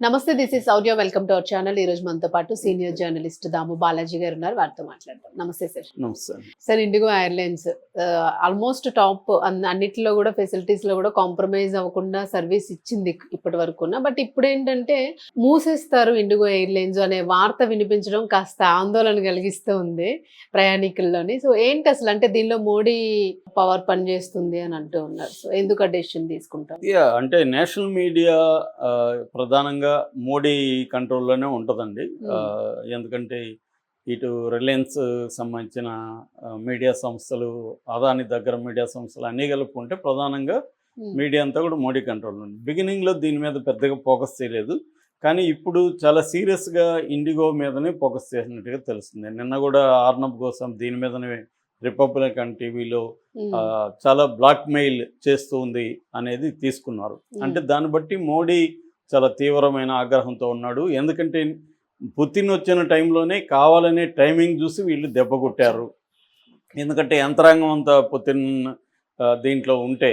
నమస్తే this is Sourya welcome to our channel ఈ రోజు మనతో పాటు సీనియర్ జర్నలిస్ట్ దాము బాలాజీ గారు ఉన్నారు. వారితో మాట్లాడతాం నమస్తే సార్ నమస్తే. Sir IndiGo airlines almost top అన్నిటిలో కూడా ఫెసిలిటీస్లో కూడా కాంప్రమైజ్ అవ్వకుండా సర్వీస్ ఇచ్చింది ఇప్పటి వరకు బట్ ఇప్పుడు ఏంటంటే మూసేస్తారు ఇండిగో ఎయిర్లైన్స్ అనే వార్త వినిపించడం కాస్త ఆందోళన కలిగిస్తూ ఉంది ప్రయాణికుల్లోని. సో ఏంటి అసలు? అంటే దీనిలో మోడీ పవర్ పనిచేస్తుంది అని అంటూ ఉన్నారు. సో ఎందుకు ఆ డెసిషన్ తీసుకుంటారు? అంటే నేషనల్ మీడియా ఆ, ప్రధానంగా మోడీ కంట్రోల్లోనే ఉంటుందండి. ఎందుకంటే ఇటు రిలయన్స్ సంబంధించిన మీడియా సంస్థలు అదాని దగ్గర మీడియా సంస్థలు అన్నీ కలుపుకుంటే ప్రధానంగా మీడియా అంతా కూడా మోడీ కంట్రోల్ ఉంది. బిగినింగ్లో దీని మీద పెద్దగా ఫోకస్ చేయలేదు. కానీ ఇప్పుడు చాలా సీరియస్గా ఇండిగో మీదనే ఫోకస్ చేసినట్టుగా తెలుస్తుంది. నిన్న కూడా ఆర్నబ్ కోసం దీని మీదనే రిపబ్లికన్ టీవీలో చాలా బ్లాక్ మెయిల్ చేస్తూ ఉంది అనేది తీసుకున్నారు. అంటే దాన్ని బట్టి మోడీ చాలా తీవ్రమైన ఆగ్రహంతో ఉన్నాడు ఎందుకంటే పుతిన్ వచ్చిన టైంలోనే కావాలనే టైమింగ్ చూసి వీళ్ళు దెబ్బ కొట్టారు ఎందుకంటే యంత్రాంగం అంతా పుతిన్ దీంట్లో ఉంటే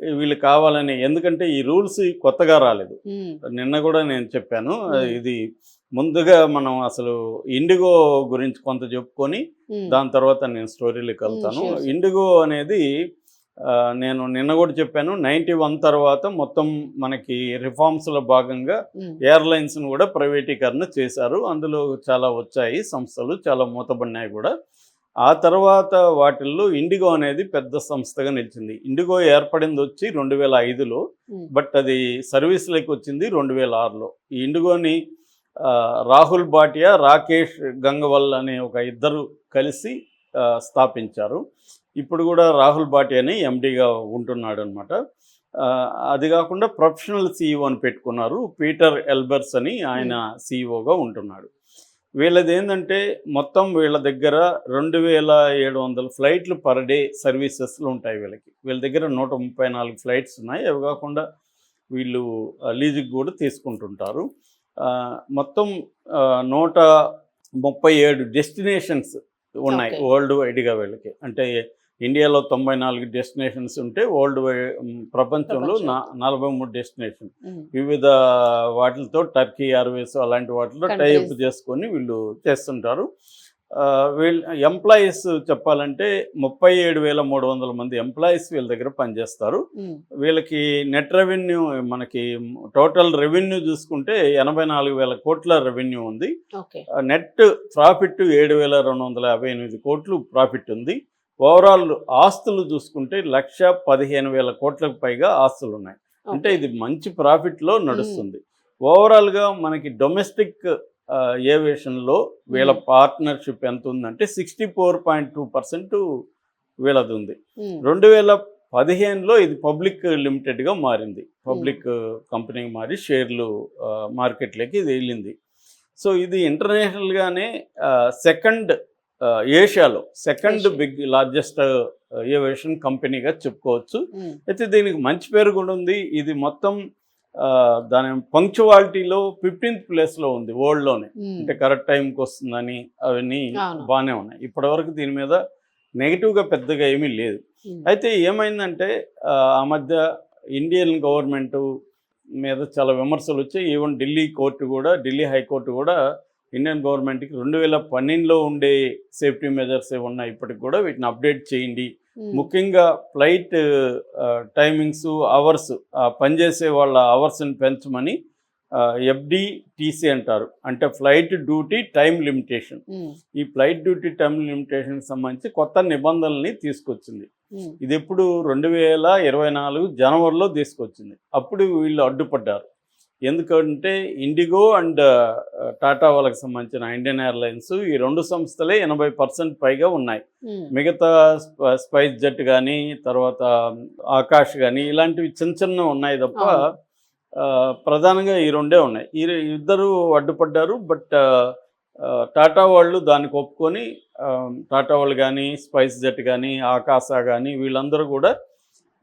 వీళ్ళు కావాలని ఎందుకంటే ఈ రూల్స్ కొత్తగా రాలేదు. నిన్న కూడా నేను చెప్పాను. ఇది ముందుగా మనం అసలు ఇండిగో గురించి కొంత చెప్పుకొని. దాని తర్వాత నేను స్టోరీలోకి వెళ్తాను. ఇండిగో అనేది నేను నిన్న కూడా చెప్పాను నైంటీ వన్ తర్వాత మొత్తం మనకి రిఫార్మ్స్లో భాగంగా Hmm. ఎయిర్లైన్స్ను కూడా ప్రైవేటీకరణ చేశారు. అందులో చాలా వచ్చాయి సంస్థలు చాలా మూతబడినాయి కూడా. ఆ తర్వాత వాటిల్లో ఇండిగో అనేది పెద్ద సంస్థగా నిలిచింది. ఇండిగో ఏర్పడింది వచ్చి రెండు వేల ఐదులో. బట్ అది సర్వీస్లోకి వచ్చింది రెండు వేల ఆరులో. ఈ ఇండిగోని రాహుల్ భాటియా రాకేష్ గంగవల్ అనే ఒక ఇద్దరు కలిసి స్థాపించారు. ఇప్పుడు కూడా రాహుల్ భాటియాని ఎండీగా ఉంటున్నాడు అనమాట అది కాకుండా ప్రొఫెషనల్ సీఈఓ అని పెట్టుకున్నారు. పీటర్ ఎల్బర్స్ అని ఆయన సీఈఓగా ఉంటున్నాడు. వీళ్ళది ఏంటంటే మొత్తం వీళ్ళ దగ్గర రెండు వేల ఏడు వందల ఫ్లైట్లు పర్ డే సర్వీసెస్లు ఉంటాయి వీళ్ళకి. వీళ్ళ దగ్గర నూట ముప్పై నాలుగు ఫ్లైట్స్ ఉన్నాయి. అవి కాకుండా వీళ్ళు లీజుకి కూడా తీసుకుంటుంటారు. మొత్తం నూట ముప్పై ఏడు డెస్టినేషన్స్ ఉన్నాయి. వరల్డ్ వైడ్గా వీళ్ళకి. అంటే ఇండియాలో తొంభై నాలుగు డెస్టినేషన్స్ ఉంటే వరల్డ్ ప్రపంచంలో నలభై మూడు డెస్టినేషన్. వివిధ వాటితో టర్కీ ఎయిర్వేస్ అలాంటి వాటిలో. టైప్ చేసుకొని వీళ్ళు చేస్తుంటారు వీళ్ళు ఎంప్లాయీస్ చెప్పాలంటే ముప్పై ఏడు వేల మూడు వందల మంది ఎంప్లాయీస్ వీళ్ళ దగ్గర పనిచేస్తారు. వీళ్ళకి నెట్ రెవెన్యూ మనకి టోటల్ రెవెన్యూ చూసుకుంటే ఎనభై నాలుగు వేల కోట్ల రెవెన్యూ ఉంది. నెట్ ప్రాఫిట్ ఏడు వేల రెండు వందల యాభై ఎనిమిది కోట్లు ప్రాఫిట్ ఉంది ఓవరాల్ ఆస్తులు చూసుకుంటే లక్ష పదిహేను వేల కోట్లకు పైగా ఆస్తులు ఉన్నాయి. అంటే ఇది మంచి ప్రాఫిట్లో నడుస్తుంది. ఓవరాల్గా మనకి డొమెస్టిక్ ఏవియేషన్లో వీళ్ళ. పార్ట్నర్షిప్ ఎంత ఉందంటే sixty four point two percent వీళ్ళది ఉంది. రెండు వేల పదిహేనులో ఇది పబ్లిక్ లిమిటెడ్గా మారింది. పబ్లిక్ కంపెనీకి మారి షేర్లు మార్కెట్లోకి ఇది వెళ్ళింది. సో ఇది ఇంటర్నేషనల్గానే సెకండ్ ఏషియాలో సెకండ్. బిగ్ లార్జెస్ట్ ఏవియేషన్ కంపెనీగా చెప్పుకోవచ్చు. అయితే దీనికి మంచి పేరు కూడా ఉంది ఇది మొత్తం దాని పంక్చువాలిటీలో ఫిఫ్టీన్త్ ప్లేస్లో ఉంది వరల్డ్లోనే. అంటే కరెక్ట్ టైంకి వస్తుందని అవన్నీ అవును. బాగానే ఉన్నాయి ఇప్పటివరకు దీని మీద నెగిటివ్గా పెద్దగా ఏమీ లేదు. అయితే ఏమైందంటే ఆ మధ్య ఇండియన్ గవర్నమెంట్ మీద చాలా విమర్శలు వచ్చాయి ఈవెన్ ఢిల్లీ కోర్టు కూడా ఢిల్లీ హైకోర్టు కూడా ఇండియన్ గవర్నమెంట్కి రెండు వేల పన్నెండులో ఉండే సేఫ్టీ మెజర్స్ ఉన్నాయి ఇప్పటికి కూడా వీటిని అప్డేట్ చేయండి. ముఖ్యంగా ఫ్లైట్ టైమింగ్స్ అవర్స్ పనిచేసే వాళ్ళ అవర్స్ని పెంచమని ఎఫ్డిటీసీ అంటారు అంటే ఫ్లైట్ డ్యూటీ టైం లిమిటేషన్. ఈ ఫ్లైట్ డ్యూటీ టైం లిమిటేషన్కి సంబంధించి కొత్త నిబంధనల్ని తీసుకొచ్చింది. ఇది ఎప్పుడు రెండు వేల ఇరవై నాలుగు జనవరిలో తీసుకొచ్చింది అప్పుడు వీళ్ళు అడ్డుపడ్డారు ఎందుకంటే ఇండిగో అండ్ టాటా వాళ్ళకి సంబంధించిన ఇండియన్ ఎయిర్లైన్స్ ఈ రెండు సంస్థలే ఎనభై పర్సెంట్ పైగా ఉన్నాయి. మిగతా స్ప- స్పైస్ జెట్ కానీ తర్వాత ఆకాష్ కానీ ఇలాంటివి చిన్న చిన్న ఉన్నాయి తప్ప ప్రధానంగా ఈ రెండే ఉన్నాయి. ఈ ఇద్దరు అడ్డుపడ్డారు బట్ టాటా వాళ్ళు దానికి ఒప్పుకొని టాటా వాళ్ళు కానీ స్పైస్ జెట్ కానీ ఆకాశ కానీ వీళ్ళందరూ కూడా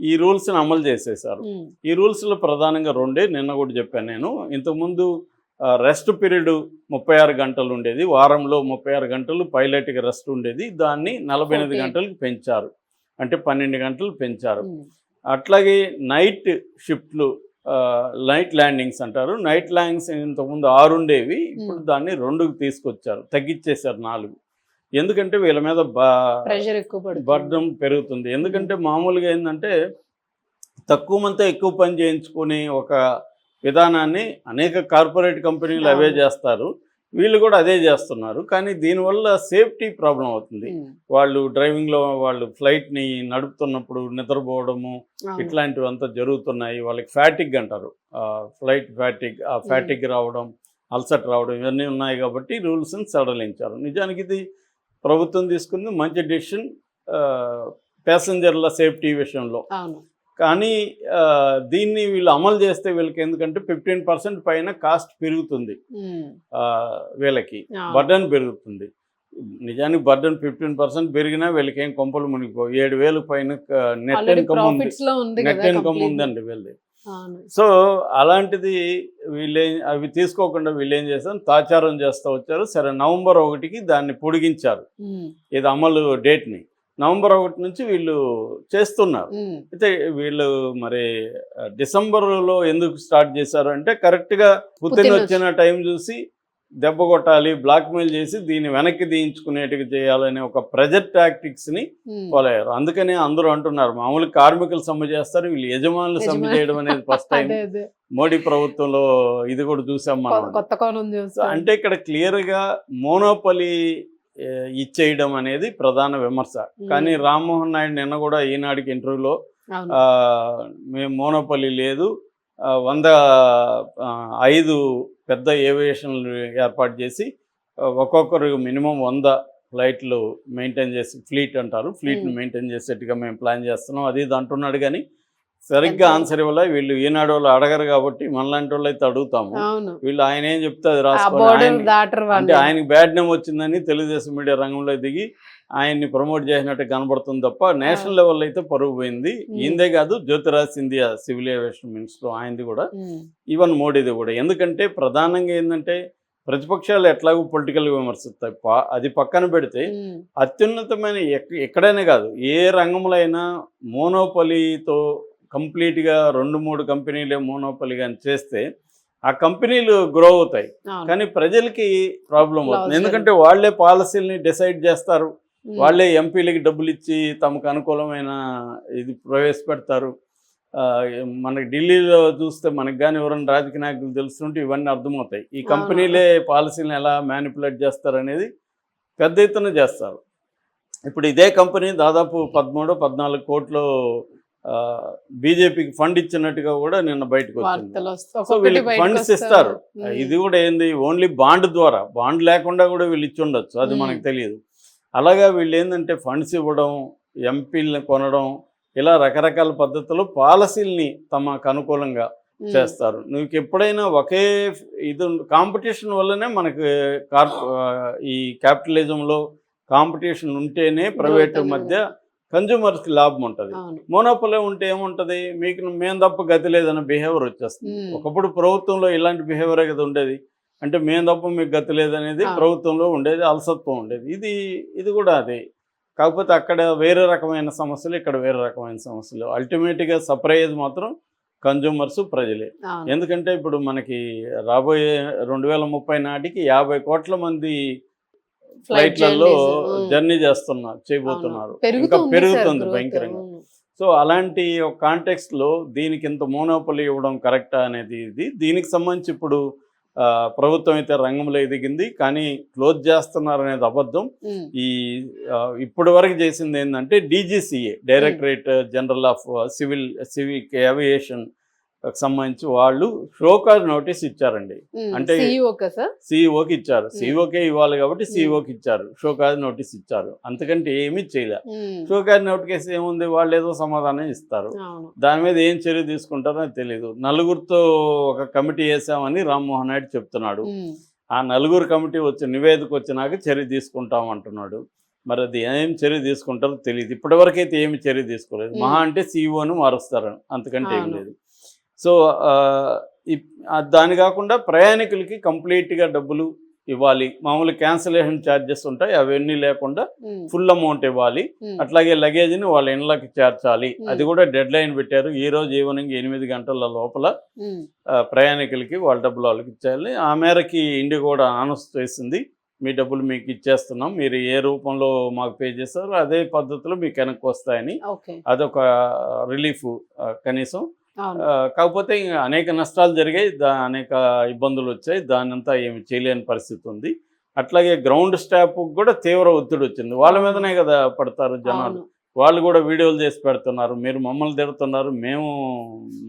ఈ రూల్స్ని అమలు చేసేసారు. ఈ రూల్స్లో ప్రధానంగా రెండే నిన్న కూడా చెప్పాను నేను. ఇంతకుముందు రెస్ట్ పీరియడ్ ముప్పై ఆరు గంటలు ఉండేది. వారంలో ముప్పై ఆరు గంటలు పైలట్కి రెస్ట్ ఉండేది. దాన్ని నలభై ఎనిమిది 48. గంటలకు పెంచారు. అంటే పన్నెండు గంటలు పెంచారు. అట్లాగే నైట్ షిఫ్ట్లు నైట్ ల్యాండింగ్స్ అంటారు. నైట్ ల్యాండింగ్స్ ఇంతకుముందు ఆరు ఉండేవి. ఇప్పుడు దాన్ని రెండుకు తీసుకొచ్చారు. తగ్గించేశారు నాలుగు. ఎందుకంటే వీళ్ళ మీద ప్రెషర్ ఎక్కువ బర్డం పెరుగుతుంది. ఎందుకంటే మామూలుగా ఏంటంటే తక్కువ మందితో ఎక్కువ పని చేయించుకునే ఒక విధానాన్ని అనేక కార్పొరేట్ కంపెనీలు అవే. చేస్తారు. వీళ్ళు కూడా అదే చేస్తున్నారు. కానీ దీనివల్ల సేఫ్టీ ప్రాబ్లం అవుతుంది. వాళ్ళు డ్రైవింగ్లో వాళ్ళు ఫ్లైట్ని నడుపుతున్నప్పుడు నిద్రపోవడము. ఇట్లాంటివి అంతా జరుగుతున్నాయి. వాళ్ళకి ఫ్యాటిక్ అంటారు. ఫ్లైట్ ఫ్యాటిక్ ఆ ఫ్యాటిక్ రావడం అల్సట్ రావడం ఇవన్నీ ఉన్నాయి కాబట్టి రూల్స్ని సడలించారు. నిజానికి ఇది ప్రభుత్వం తీసుకుంది మంచి డెసిషన్ ప్యాసింజర్ల సేఫ్టీ విషయంలో. కానీ దీన్ని వీళ్ళు అమలు చేస్తే వీళ్ళకి ఎందుకంటే ఫిఫ్టీన్ పర్సెంట్ పైన కాస్ట్ పెరుగుతుంది. వీళ్ళకి. బర్డన్ పెరుగుతుంది. నిజానికి బర్డన్ ఫిఫ్టీన్ పర్సెంట్ పెరిగినా వీళ్ళకి ఏం కొంపలు మునిగిపో ఏడు వేలు పైన నెట్ ఇన్కమ్ ఉంది. Net income. ఉందండి వీళ్ళది. సో అలాంటిది వీళ్ళే అవి తీసుకోకుండా వీళ్ళు ఏం చేశారు? తాచారం చేస్తూ వచ్చారు. సరే నవంబర్ ఒకటికి దాన్ని పొడిగించారు. ఇది అమలు డేట్ని. నవంబర్ ఒకటి నుంచి వీళ్ళు చేస్తున్నారు. అయితే వీళ్ళు మరి డిసెంబర్లో ఎందుకు స్టార్ట్ చేశారు అంటే కరెక్ట్గా పుతిన్ వచ్చిన టైం చూసి దెబ్బ కొట్టాలి బ్లాక్మెయిల్ చేసి దీన్ని వెనక్కి తీయించుకునేట్టుగా చేయాలనే ఒక ప్రెజర్ టాక్టిక్స్ని ఉమ్. ఫాలో అయ్యారు. అందుకనే అందరూ అంటున్నారు మామూలు కార్మికులు సమ్మె చేస్తారు వీళ్ళు యజమానులు సమ్మె. చేయడం అనేది ఫస్ట్ టైం మోడీ ప్రభుత్వంలో ఇది కూడా చూసాం మనం. కొత్త కోణం అంటే ఇక్కడ క్లియర్గా మోనోపలి ఇచ్చేయడం అనేది ప్రధాన విమర్శ. కానీ రామ్మోహన్ నాయుడు నిన్న కూడా ఈనాటికి ఇంటర్వ్యూలో మేము మోనోపలి లేదు వంద ఐదు పెద్ద ఏవియేషన్లు ఏర్పాటు చేసి ఒక్కొక్కరు మినిమం వంద ఫ్లైట్లు మెయింటైన్ చేసి ఫ్లీట్ అంటారు. ఫ్లీట్ని. మెయింటైన్ చేసేట్టుగా మేము ప్లాన్ చేస్తున్నాం. అది ఇది అంటున్నాడు కానీ సరిగ్గా? ఆన్సర్ ఇవ్వలే. వీళ్ళు ఈనాడు వాళ్ళు అడగరు కాబట్టి మనలాంటి వాళ్ళు అయితే అడుగుతాము వీళ్ళు ఆయన ఏం చెప్తే అది దాటర్ అంటే ఆయనకి బ్యాడ్ నేమ్ వచ్చిందని తెలుగుదేశం మీడియా రంగంలో దిగి ఆయన్ని ప్రమోట్ చేసినట్టు కనబడుతుంది తప్ప నేషనల్ లెవెల్ అయితే పరుగు పోయింది. ఈయనదే కాదు Jyotiraj Scindia civil aviation minister ఆయనది కూడా. ఈవెన్ మోడీది కూడా. ఎందుకంటే ప్రధానంగా ఏంటంటే ప్రతిపక్షాలు ఎట్లాగో పొలిటికల్ విమర్శిస్తాయి. పా- అది పక్కన పెడితే అత్యున్నతమైన ఎక్- ఎక్కడైనా కాదు ఏ రంగంలో అయినా మోనోపలితో కంప్లీట్గా రెండు మూడు కంపెనీలే మోనోపలి కానీ చేస్తే ఆ కంపెనీలు గ్రో అవుతాయి. కానీ ప్రజలకి ప్రాబ్లం అవుతుంది. ఎందుకంటే వాళ్ళే పాలసీలని డిసైడ్ చేస్తారు. వాళ్ళే ఎంపీలకి డబ్బులు ఇచ్చి తమకు అనుకూలమైన ఇది ప్రవేశపెడతారు. మనకి ఢిల్లీలో చూస్తే మనకి కానీ ఎవరైనా రాజకీయ నాయకులు తెలుస్తుంటే ఇవన్నీ అర్థమవుతాయి. ఈ. కంపెనీలే పాలసీలను ఎలా మ్యానిపులేట్ చేస్తారు అనేది పెద్ద ఎత్తున చేస్తారు. ఇప్పుడు ఇదే కంపెనీ దాదాపు పదమూడు పద్నాలుగు కోట్లు బీజేపీకి ఫండ్ ఇచ్చినట్టుగా కూడా నిన్న బయటకు వచ్చింది. సో వీళ్ళకి ఫండ్స్ ఇస్తారు. ఇది కూడా ఏంది? ఓన్లీ బాండ్ ద్వారా. బాండ్ లేకుండా కూడా వీళ్ళు ఇచ్చి ఉండొచ్చు. అది. మనకు తెలియదు. అలాగా వీళ్ళు ఏంటంటే ఫండ్స్ ఇవ్వడం ఎంపీలను కొనడం ఇలా రకరకాల పద్ధతుల్లో పాలసీల్ని తమకు అనుకూలంగా చేస్తారు. నువ్వు ఎప్పుడైనా ఒకే ఇది కాంపిటీషన్ వల్లనే మనకి కార్ప ఈ క్యాపిటలిజంలో కాంపిటీషన్ ఉంటేనే ప్రైవేట్ మధ్య కన్జ్యూమర్స్కి లాభం ఉంటుంది. మోనోపలే ఉంటే ఏముంటుంది? మీకు మేము తప్ప గతి లేదన్న బిహేవియర్ వచ్చేస్తుంది. ఒకప్పుడు ప్రభుత్వంలో ఇలాంటి బిహేవియరే కదా ఉండేది. అంటే మేము తప్ప మీకు గతి లేదనేది. ప్రభుత్వంలో ఉండేది అలసత్వం ఉండేది ఇది ఇది కూడా అదే కాకపోతే అక్కడ వేరే రకమైన సమస్యలు ఇక్కడ వేరే రకమైన సమస్యలు అల్టిమేట్గా సఫర్ అయ్యేది మాత్రం కన్జ్యూమర్స్ ప్రజలే ఎందుకంటే ఇప్పుడు మనకి రాబోయే రెండు వేల ముప్పై నాటికి యాభై కోట్ల మంది ఫ్లైట్లలో. జర్నీ చేస్తున్నారు చేయబోతున్నారు. ఇంకా పెరుగుతుంది భయంకరంగా. సో అలాంటి ఒక కాంటెక్స్ట్లో దీనికి ఇంత మోనోపలి ఇవ్వడం కరెక్టా అనేది ఇది దీనికి సంబంధించి ఇప్పుడు ప్రభుత్వం అయితే రంగంలో ఎదిగింది. కానీ క్లోజ్ చేస్తున్నారు అనేది అబద్ధం ఈ ఇప్పటి వరకు చేసింది ఏంటంటే DGCA directorate general of civil civic aviation సంబంధించి వాళ్ళు షోకాజ్ నోటీస్ ఇచ్చారండి. అంటే- CEO కా సార్? సీఈఓకి ఇచ్చారు. సీఈఓకే ఇవ్వాలి కాబట్టి సీఈఓకి ఇచ్చారు. షోకాజ్ నోటీస్ ఇచ్చారు. అంతకంటే ఏమీ చేయలే. షోకాజ్ నోటికేసి ఏముంది? వాళ్ళు ఏదో సమాధానం ఇస్తారు. దాని మీద ఏం చర్య తీసుకుంటారో తెలియదు నలుగురితో ఒక కమిటీ వేసామని రామ్మోహన్ నాయుడు చెప్తున్నాడు. ఆ నలుగురు కమిటీ వచ్చి నివేదిక వచ్చినాక చర్య తీసుకుంటాం అంటున్నాడు. మరి అది ఏం చర్య తీసుకుంటారో తెలియదు ఇప్పటివరకు అయితే ఏమి చర్య తీసుకోలేదు. మహా అంటే సీఈఓను మారుస్తారు. అంతకంటే ఏం. లేదు. సో దాని కాకుండా ప్రయాణికులకి కంప్లీట్గా డబ్బులు ఇవ్వాలి. మామూలు క్యాన్సిలేషన్ ఛార్జెస్ ఉంటాయి అవన్నీ లేకుండా ఫుల్ అమౌంట్ ఇవ్వాలి. అట్లాగే లగేజ్ని వాళ్ళ ఇండ్లకి చేర్చాలి. అది కూడా డెడ్ లైన్ పెట్టారు. ఈ రోజు ఈవినింగ్ ఎనిమిది గంటల లోపల ప్రయాణికులకి వాళ్ళ డబ్బులు వాళ్ళకి ఇచ్చేయాలి. ఆ మేరకి ఇండి కూడా ఆనౌన్స్ చేసింది. మీ డబ్బులు మీకు ఇచ్చేస్తున్నాం. మీరు ఏ రూపంలో మాకు పే చేస్తారో అదే పద్ధతిలో మీకు వెనక్కి వస్తాయని అదొక రిలీఫ్ కనీసం కాకపోతే ఇంకా అనేక నష్టాలు జరిగాయి దా అనేక ఇబ్బందులు వచ్చాయి దానంతా ఏమి చేయలేని పరిస్థితి ఉంది. అట్లాగే గ్రౌండ్ స్టాఫ్ కూడా తీవ్ర ఒత్తిడి వచ్చింది. వాళ్ళ మీదనే కదా పడతారు జనాలు. వాళ్ళు కూడా వీడియోలు చేసి పెడుతున్నారు. మీరు మమ్మల్ని తిడుతున్నారు. మేము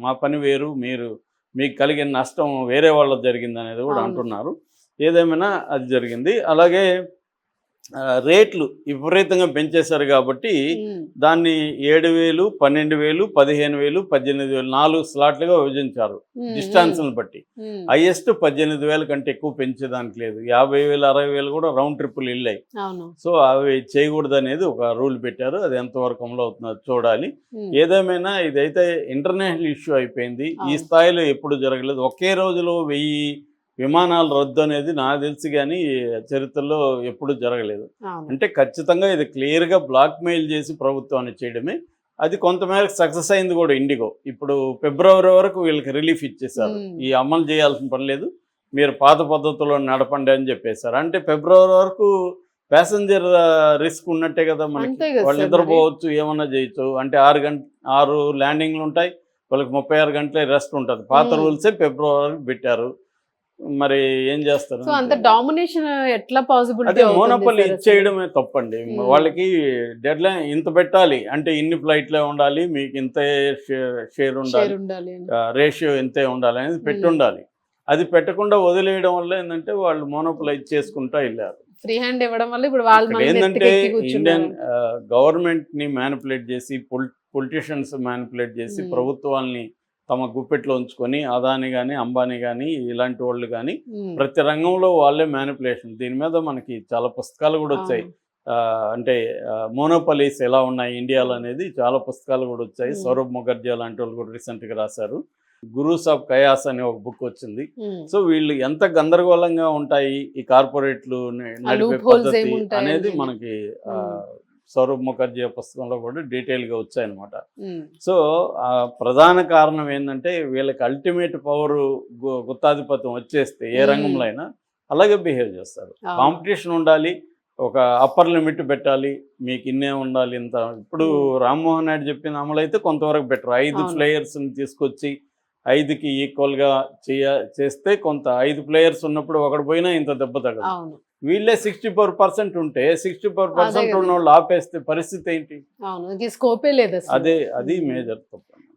మా పని వేరు. మీరు మీకు కలిగిన నష్టం వేరే వాళ్ళకి జరిగింది అనేది కూడా. అంటున్నారు. ఏదేమైనా అది జరిగింది. అలాగే రేట్లు విపరీతంగా పెంచేశారు కాబట్టి దాన్ని ఏడు వేలు పన్నెండు వేలు పదిహేను వేలు పద్దెనిమిది వేలు నాలుగు స్లాట్లుగా విభజించారు ఉమ్, డిస్టాన్స్ని బట్టి. హైయెస్ట్ పద్దెనిమిది వేల కంటే ఎక్కువ పెంచేదానికి లేదు. యాభై వేలు అరవై వేలు కూడా రౌండ్ ట్రిప్పులు వెళ్ళాయి. సో అవి చేయకూడదు అనేది ఒక రూల్ పెట్టారు. అది ఎంతవరకు అమలు అవుతుందో చూడాలి. ఏదేమైనా ఇదైతే ఇంటర్నేషనల్ ఇష్యూ అయిపోయింది. ఈ. స్థాయిలో ఎప్పుడు జరగలేదు. ఒకే రోజులో వెయ్యి విమానాలు రద్దు అనేది నాకు తెలిసి కానీ చరిత్రలో ఎప్పుడు జరగలేదు. అంటే ఖచ్చితంగా ఇది క్లియర్గా బ్లాక్ మెయిల్ చేసి ప్రభుత్వాన్ని చేయడమే. అది కొంతమేరకు సక్సెస్ అయింది కూడా ఇండిగో. ఇప్పుడు ఫిబ్రవరి వరకు వీళ్ళకి రిలీఫ్ ఇచ్చేసారు. ఈ అమలు చేయాల్సిన పని లేదు. మీరు పాత పద్ధతిలో నడపండి అని చెప్పేశారు. అంటే ఫిబ్రవరి వరకు ప్యాసింజర్ రిస్క్ ఉన్నట్టే కదా మనకి. వాళ్ళు నిద్రపోవచ్చు ఏమన్నా చేయొచ్చు. అంటే ఆరు గంట ఆరు ల్యాండింగ్లు ఉంటాయి. వాళ్ళకి ముప్పై ఆరు గంటలే రెస్ట్ ఉంటుంది. పాత. రూల్సే ఫిబ్రవరి పెట్టారు. మరి ఏం చేస్తారు సో అంత డామినేషన్ ఎట్లా పాసిబిలిటీ అదే మోనోపల్ ఇచ్చేయడమే తప్పండి. Hmm. వాళ్ళకి డెడ్ లైన్ ఇంత పెట్టాలి. అంటే ఇన్ని ఫ్లైట్లే ఉండాలి మీకు ఇంతే షేర్ ఉండాలి. రేషియో ఇంతే ఉండాలి అనేది పెట్టి Hmm. ఉండాలి అది పెట్టకుండా వదిలేయడం వల్ల ఏంటంటే వాళ్ళు మోనోపలైజ్ చేసుకుంటా వెళ్ళారు. ఫ్రీ హ్యాండ్ ఇవ్వడం వల్ల ఇప్పుడు వాళ్ళు ఏంటంటే ఇండియన్ గవర్నమెంట్ని మ్యానిపులేట్ చేసి పొలిటీషియన్స్ మ్యానిపులేట్ చేసి Hmm. ప్రభుత్వాల్ని తమ గుప్పెట్లో ఉంచుకొని అదాని కానీ అంబానీ కానీ ఇలాంటి వాళ్ళు కానీ ప్రతి రంగంలో వాళ్ళే మ్యానిపులేషన్ దీని మీద మనకి చాలా పుస్తకాలు కూడా వచ్చాయి. అంటే మోనోపలీస్ ఎలా ఉన్నాయి ఇండియాలో అనేది చాలా పుస్తకాలు కూడా వచ్చాయి. సౌరభ్ ముఖర్జీ లాంటి వాళ్ళు కూడా రీసెంట్గా రాశారు. గురూస్ ఆఫ్ కయాస్ అనే ఒక బుక్ వచ్చింది. సో వీళ్ళు ఎంత గందరగోళంగా ఉంటాయి ఈ కార్పొరేట్లు నడిపే పద్ధతి అనేది. మనకి. సౌరభ్ ముఖర్జీ పుస్తకంలో కూడా డీటెయిల్గా వచ్చాయన్నమాట సో ఆ ప్రధాన కారణం ఏంటంటే వీళ్ళకి అల్టిమేట్ పవర్ గుత్తాధిపత్యం వచ్చేస్తే ఏ. రంగంలో అయినా అలాగే బిహేవ్ చేస్తారు. కాంపిటీషన్ ఉండాలి ఒక అప్పర్ లిమిట్ పెట్టాలి మీకు ఇన్నే ఉండాలి ఇంత ఇప్పుడు. రామ్మోహన్ నాయుడు చెప్పిన అమలు అయితే కొంతవరకు బెటర్ ఐదు. ప్లేయర్స్ని తీసుకొచ్చి ఐదుకి ఈక్వల్గా చేయ చేస్తే కొంత ఐదు ప్లేయర్స్ ఉన్నప్పుడు ఒకడు పోయినా ఇంత దెబ్బ తగదు అవును వీళ్ళే సిక్స్టీ ఫోర్ పర్సెంట్ ఉంటే సిక్స్టీ ఫోర్ పర్సెంట్. ఉన్న వాళ్ళు ఆపేస్తే పరిస్థితి ఏంటి? స్కోపే లేదు అదే అది మేజర్ తప్పు.